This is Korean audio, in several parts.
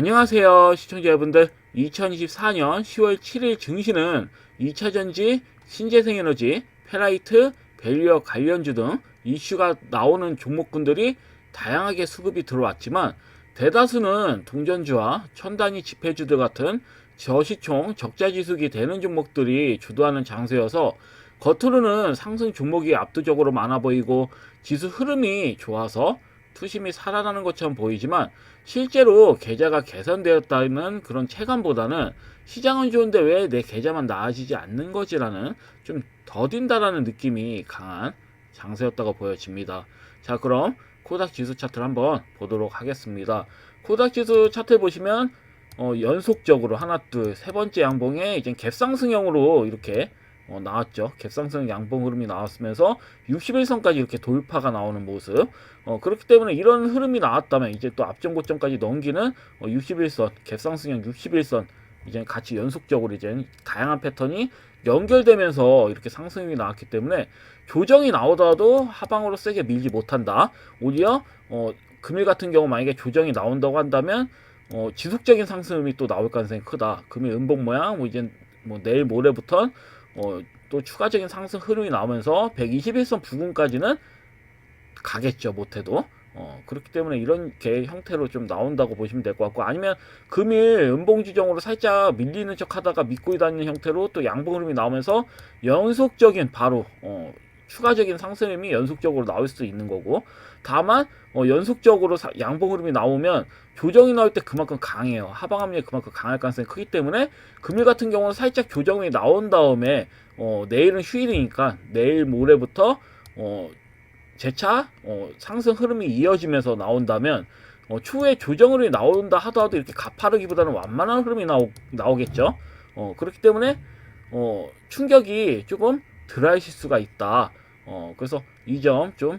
안녕하세요 시청자 여러분들. 2024년 10월 7일 증시는 2차전지, 신재생에너지, 페라이트, 밸류어 관련주 등 이슈가 나오는 종목군들이 다양하게 수급이 들어왔지만 대다수는 동전주와 천단위 지폐주들 같은 저시총 적자지수기 되는 종목들이 주도하는 장세여서 겉으로는 상승 종목이 압도적으로 많아 보이고 지수 흐름이 좋아서 투심이 살아나는 것처럼 보이지만 실제로 계좌가 개선되었다는 그런 체감보다는 시장은 좋은데 왜 내 계좌만 나아지지 않는 거지라는 좀 더딘다라는 느낌이 강한 장세였다고 보여집니다. 자 그럼 코닥 지수 차트를 한번 보도록 하겠습니다. 코닥 지수 차트 보시면 어, 연속적으로 하나 둘 세 번째 양봉에 이제 갭상승형으로 이렇게 어, 나왔죠. 갭상승 양봉 흐름이 나왔으면서 61선까지 이렇게 돌파가 나오는 모습. 어, 그렇기 때문에 이런 흐름이 나왔다면 이제 또 앞전 고점까지 넘기는 어, 61선, 갭상승형 61선 이제 같이 연속적으로 이제 다양한 패턴이 연결되면서 이렇게 상승이 나왔기 때문에 조정이 나오더라도 하방으로 세게 밀지 못한다. 오히려 어, 금일 같은 경우 만약에 조정이 나온다고 한다면 어, 지속적인 상승이 또 나올 가능성이 크다. 금일 음봉 모양 뭐 이제 뭐 내일 모레부터 어, 또 추가적인 상승 흐름이 나오면서 121선 부근까지는 가겠죠 못해도. 어, 그렇기 때문에 이런 개 형태로 좀 나온다고 보시면 될 것 같고 아니면 금일 음봉 지정으로 살짝 밀리는 척 하다가 믿고 다니는 형태로 또 양봉 흐름이 나오면서 연속적인 바로 어, 추가적인 상승 흐름이 연속적으로 나올 수도 있는 거고 다만 어, 연속적으로 사, 양봉 흐름이 나오면 조정이 나올 때 그만큼 강해요 하방 압력이 그만큼 강할 가능성이 크기 때문에 금일 같은 경우는 살짝 조정이 나온 다음에 어, 내일은 휴일이니까 내일 모레부터 어, 재차 어, 상승 흐름이 이어지면서 나온다면 어, 추후에 조정 흐름이 나온다 하더라도 이렇게 가파르기보다는 완만한 흐름이 나오, 나오겠죠. 어, 그렇기 때문에 어, 충격이 조금 덜하실 수가 있다. 어, 그래서 이 점 좀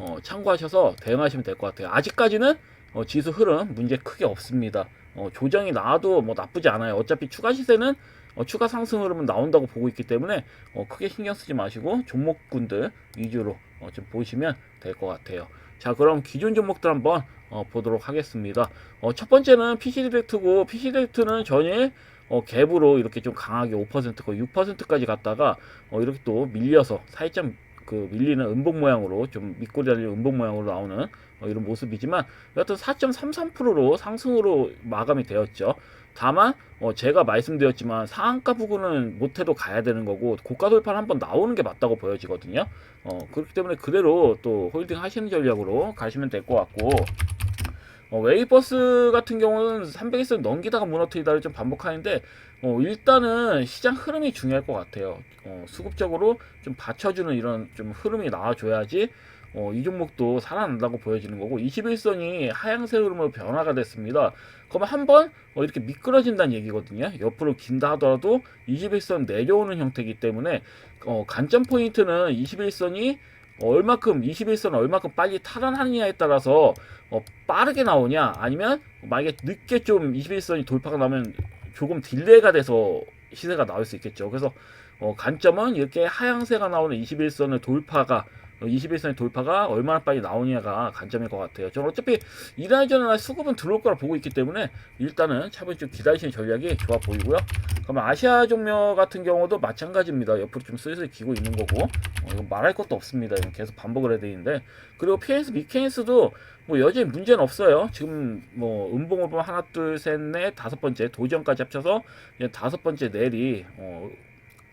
어, 참고하셔서 대응하시면 될 것 같아요. 아직까지는 어, 지수 흐름 문제 크게 없습니다. 어, 조정이 나와도 뭐 나쁘지 않아요. 어차피 추가 시세는 어, 추가 상승 흐름은 나온다고 보고 있기 때문에 어, 크게 신경 쓰지 마시고 종목군들 위주로 어, 좀 보시면 될 것 같아요. 자 그럼 기존 종목들 한번 어, 보도록 하겠습니다. 어, 첫 번째는 PC 디렉트고 PC 디렉트는 전일 어, 갭으로 이렇게 좀 강하게 5% 거의 6%까지 갔다가 어, 이렇게 또 밀려서 살짝 그 밀리는 음봉 모양으로 좀 밑꼬리 달린 음봉 모양으로 나오는 어, 이런 모습이지만 여하튼 4.33%로 상승으로 마감이 되었죠. 다만 어, 제가 말씀드렸지만 상한가 부분은 못해도 가야 되는 거고 고가 돌파 한번 나오는 게 맞다고 보여지거든요. 어, 그렇기 때문에 그대로 또 홀딩 하시는 전략으로 가시면 될 것 같고 어, 웨이버스 같은 경우는 300에서 넘기다가 무너뜨리다를 좀 반복하는데 어, 일단은 시장 흐름이 중요할 것 같아요. 어, 수급적으로 좀 받쳐주는 이런 좀 흐름이 나와줘야지 어, 이 종목도 살아난다고 보여지는 거고 21선이 하향세 흐름으로 변화가 됐습니다. 그러면 한번 어, 이렇게 미끄러진다는 얘기거든요. 옆으로 긴다 하더라도 21선 내려오는 형태이기 때문에 어, 관점 포인트는 21선이 얼마큼 21선 얼마큼 빨리 탈환하느냐에 따라서 어, 빠르게 나오냐 아니면 만약에 늦게 좀 21선이 돌파가 나면 조금 딜레이가 돼서 시세가 나올 수 있겠죠. 그래서 어, 관점은 이렇게 하향세가 나오는 21선의 돌파가 21선의 돌파가 얼마나 빨리 나오냐가 관점일 것 같아요. 저는 어차피 이날 전날 수급은 들어올 거라 보고 있기 때문에 일단은 차분히 좀 기다리시는 전략이 좋아 보이고요. 그러면 아시아 종묘 같은 경우도 마찬가지입니다. 옆으로 좀 슬슬 기고 있는 거고 어, 이건 말할 것도 없습니다. 이건 계속 반복을 해야 되는데 그리고 PS 미케인스도 뭐 여전히 문제는 없어요. 지금 뭐 음봉을 보면 하나 둘 셋 넷 다섯 번째 도전까지 합쳐서 다섯 번째 넬이 어,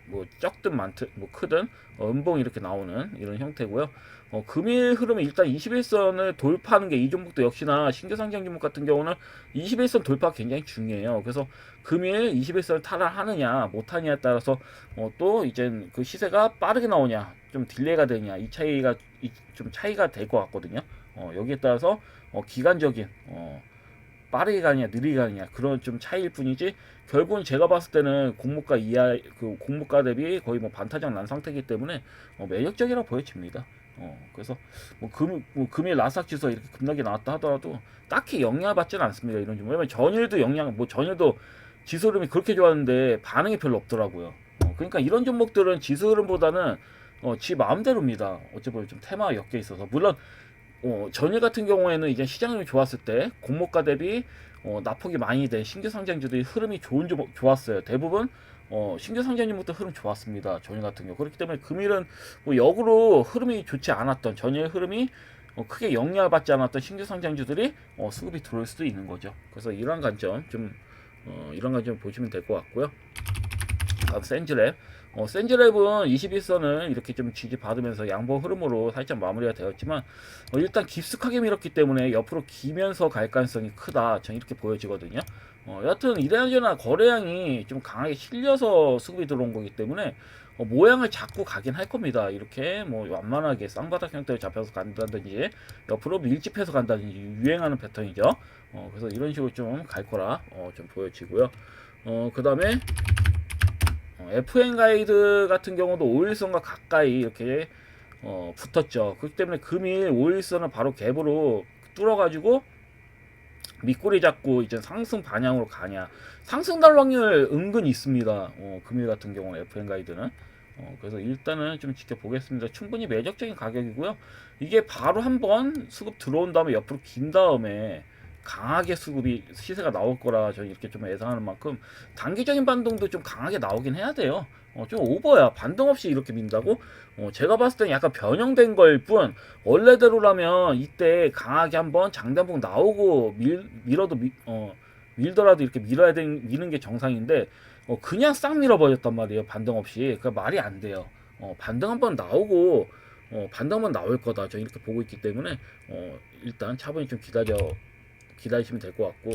뭐 적든 많든 뭐 크든 어, 음봉 이렇게 나오는 이런 형태고요. 어, 금일 흐름이 일단 21선을 돌파하는 게 이 종목도 역시나 신규상장 종목 같은 경우는 21선 돌파가 굉장히 중요해요. 그래서 금일 21선을 탈환하느냐 못하냐에 따라서 어, 또 이제 그 시세가 빠르게 나오냐 좀 딜레이가 되냐 이 차이가 이, 좀 차이가 될 것 같거든요. 어, 여기에 따라서 어, 기간적인 어, 빠르게 가느냐 느리게 가느냐 그런 좀 차이일 뿐이지 결국은 제가 봤을 때는 공모가 이하 그 공모가 대비 거의 뭐 반타작 난 상태이기 때문에 어, 매력적이라고 보여집니다. 어, 그래서 뭐 금, 뭐 금일 나삭 지수 이렇게 급락이 나왔다 하더라도 딱히 영향을 받지는 않습니다. 이런 좀 왜냐면 전일도 영향 뭐 전일도 지수 흐름이 그렇게 좋았는데 반응이 별로 없더라고요. 어, 그러니까 이런 종목들은 지수 흐름보다는 어, 지 마음대로입니다. 어찌 보면 좀 테마가 엮여 있어서 물론 어, 전일 같은 경우에는 이제 시장이 좋았을 때 공모가 대비 어, 납폭이 많이 된 신규 상장주들이 흐름이 좋은 주, 좋았어요. 대부분 어, 신규 상장주부터 흐름 좋았습니다. 전일 같은 경우 그렇기 때문에 금일은 뭐 역으로 흐름이 좋지 않았던 전일 흐름이 어, 크게 영향받지 않았던 신규 상장주들이 어, 수급이 들어올 수도 있는 거죠. 그래서 이런 관점 좀 어, 이런 관점 보시면 될 것 같고요. 다음 센즈랩. 어, 센즈랩은 21선을 이렇게 좀 지지받으면서 양보 흐름으로 살짝 마무리가 되었지만 어, 일단 깊숙하게 밀었기 때문에 옆으로 기면서 갈 가능성이 크다. 전 이렇게 보여지거든요. 어, 여하튼 이래저래 거래량이 좀 강하게 실려서 수급이 들어온 거기 때문에 어, 모양을 잡고 가긴 할 겁니다. 이렇게 뭐 완만하게 쌍바닥 형태로 잡혀서 간다든지 옆으로 밀집해서 간다든지 유행하는 패턴이죠. 어, 그래서 이런 식으로 좀 갈 거라 어, 좀 보여지고요. 어, 그 다음에 어, FN 가이드 같은 경우도 5일선과 가까이 이렇게 어, 붙었죠. 그렇기 때문에 금일 5일선을 바로 갭으로 뚫어가지고 밑꼬리 잡고 이제 상승 반향으로 가냐. 상승 달 확률 은근 있습니다. 어, 금일 같은 경우는 FN 가이드는. 어, 그래서 일단은 좀 지켜보겠습니다. 충분히 매력적인 가격이고요. 이게 바로 한번 수급 들어온 다음에 옆으로 긴 다음에 강하게 수급이 시세가 나올 거라 저는 이렇게 좀 예상하는 만큼 단기적인 반동도 좀 강하게 나오긴 해야 돼요. 어, 좀 오버야. 반동 없이 이렇게 민다고? 어, 제가 봤을 땐 약간 변형된 걸 뿐, 원래대로라면 이때 강하게 한번 장단봉 나오고 밀, 밀어도, 미, 어, 밀더라도 이렇게 밀어야 되, 미는 게 정상인데, 어, 그냥 싹 밀어버렸단 말이에요. 반동 없이. 그 말이 안 돼요. 어, 반등 한번 나오고, 어, 반등 한번 나올 거다. 저 이렇게 보고 있기 때문에, 어, 일단 차분히 좀 기다려, 기다리시면 될 것 같고,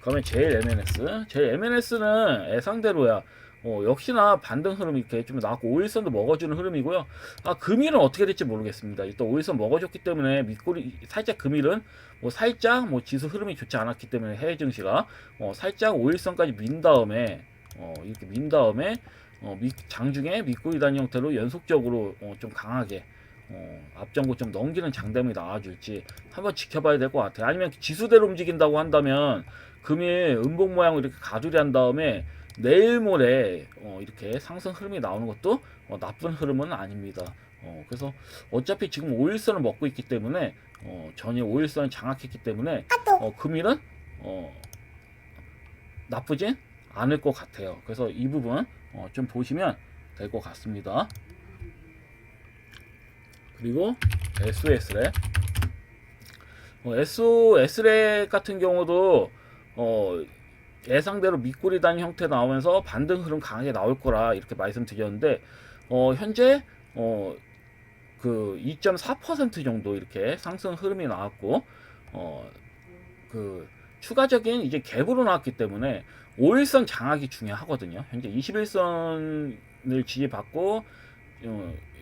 그러면 제일 MNS. 제일 MNS는 예상대로야. 어, 역시나 반등 흐름 이렇게 좀 나왔고 5일선도 먹어주는 흐름이고요. 아 금일은 어떻게 될지 모르겠습니다. 또 5일선 먹어줬기 때문에 밑꼬리 살짝 금일은 뭐 살짝 뭐 지수 흐름이 좋지 않았기 때문에 해외 증시가 어, 살짝 5일선까지 민 다음에 어, 이렇게 민 다음에 어, 밑, 장중에 밑꼬리 단 형태로 연속적으로 어, 좀 강하게 어, 앞전고 좀 넘기는 장담이 나와줄지 한번 지켜봐야 될 것 같아요. 아니면 지수대로 움직인다고 한다면 금일 음봉 모양으로 이렇게 가두리 한 다음에 내일 모레 어, 이렇게 상승 흐름이 나오는 것도 어, 나쁜 흐름은 아닙니다. 어, 그래서 어차피 지금 5일선을 먹고 있기 때문에 어, 전일 5일선을 장악했기 때문에 어, 금일은 어, 나쁘진 않을 것 같아요. 그래서 이 부분 어, 좀 보시면 될 것 같습니다. 그리고 SOS랩 어, SOS랩 같은 경우도 어, 예상대로 밑꼬리 단 형태 나오면서 반등 흐름 강하게 나올 거라 이렇게 말씀드렸는데 어, 현재 어, 그 2.4% 정도 이렇게 상승 흐름이 나왔고 어, 그 추가적인 이제 갭으로 나왔기 때문에 5일선 장악이 중요하거든요. 현재 21선을 지지받고 어,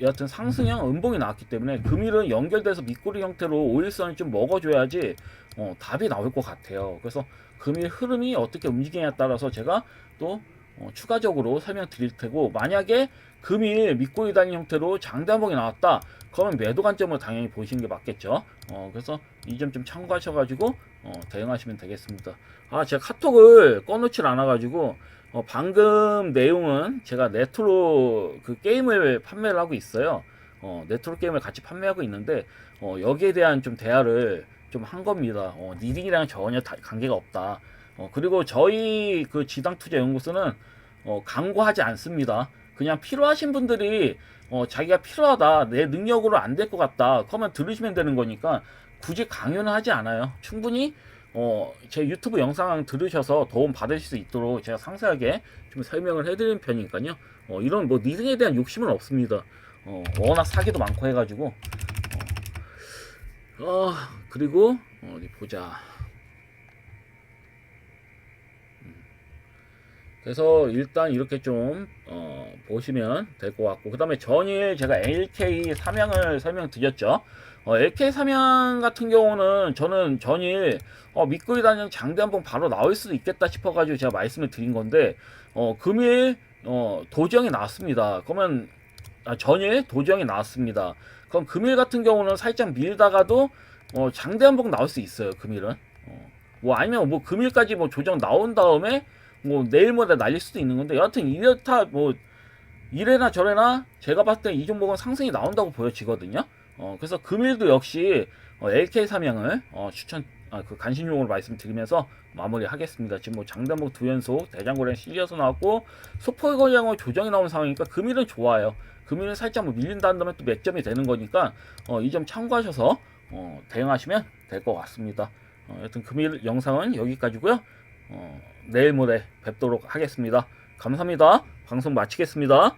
여하튼 상승형 음봉이 나왔기 때문에 금일은 연결돼서 밑꼬리 형태로 5일선을 좀 먹어줘야지 어, 답이 나올 것 같아요. 그래서 금일 흐름이 어떻게 움직이냐에 따라서 제가 또 어, 추가적으로 설명드릴 테고 만약에 금일 밑꼬리 단위 형태로 장단봉이 나왔다 그러면 매도 관점을 당연히 보시는 게 맞겠죠 어, 그래서 이 점 좀 참고하셔가지고 어, 대응하시면 되겠습니다 아 제가 카톡을 꺼놓질 않아가지고 어, 방금 내용은 제가 네트로 그 게임을 판매를 하고 있어요 어, 네트로 게임을 같이 판매하고 있는데 어, 여기에 대한 좀 대화를 좀 한 겁니다. 어, 니딩이랑 전혀 다, 관계가 없다. 어, 그리고 저희 그 지당 투자 연구소는 어, 광고하지 않습니다. 그냥 필요하신 분들이 어, 자기가 필요하다, 내 능력으로 안 될 것 같다, 그러면 들으시면 되는 거니까 굳이 강요는 하지 않아요. 충분히 어, 제 유튜브 영상 들으셔서 도움 받으실 수 있도록 제가 상세하게 좀 설명을 해드리는 편이니까요. 어, 이런 뭐 니딩에 대한 욕심은 없습니다. 어, 워낙 사기도 많고 해가지고 어, 그리고 어디 보자. 그래서 일단 이렇게 좀 어, 보시면 될 것 같고 그 다음에 전일 제가 LK 삼양을 설명드렸죠. 어, LK 삼양 같은 경우는 저는 전일 어, 밑거리 단연 장대 한번 바로 나올 수도 있겠다 싶어가지고 제가 말씀을 드린 건데 어, 금일 어, 도정이 나왔습니다. 그러면 아, 전일 도정이 나왔습니다. 그럼 금일 같은 경우는 살짝 밀다가도 어, 장대 한복 나올 수 있어요. 금일은. 어, 뭐 아니면 뭐 금일까지 뭐 조정 나온 다음에 뭐 내일 모레 날릴 수도 있는 건데 여하튼 이렇다 뭐 이래나 저래나 제가 봤을 때 이 종목은 상승이 나온다고 보여지거든요. 어, 그래서 금일도 역시 LK 삼양을 어, 추천 아, 그 간신용으로 말씀드리면서 마무리하겠습니다. 지금 뭐 장단목 두 연속 대장고량 실려서 나왔고 소포의거장어 조정이 나온 상황이니까 금일은 좋아요. 금일은 살짝 뭐 밀린다 한다면 또 몇 점이 되는 거니까 어, 이 점 참고하셔서 어, 대응하시면 될 것 같습니다. 어, 여튼 금일 영상은 여기까지고요. 어, 내일 모레 뵙도록 하겠습니다. 감사합니다. 방송 마치겠습니다.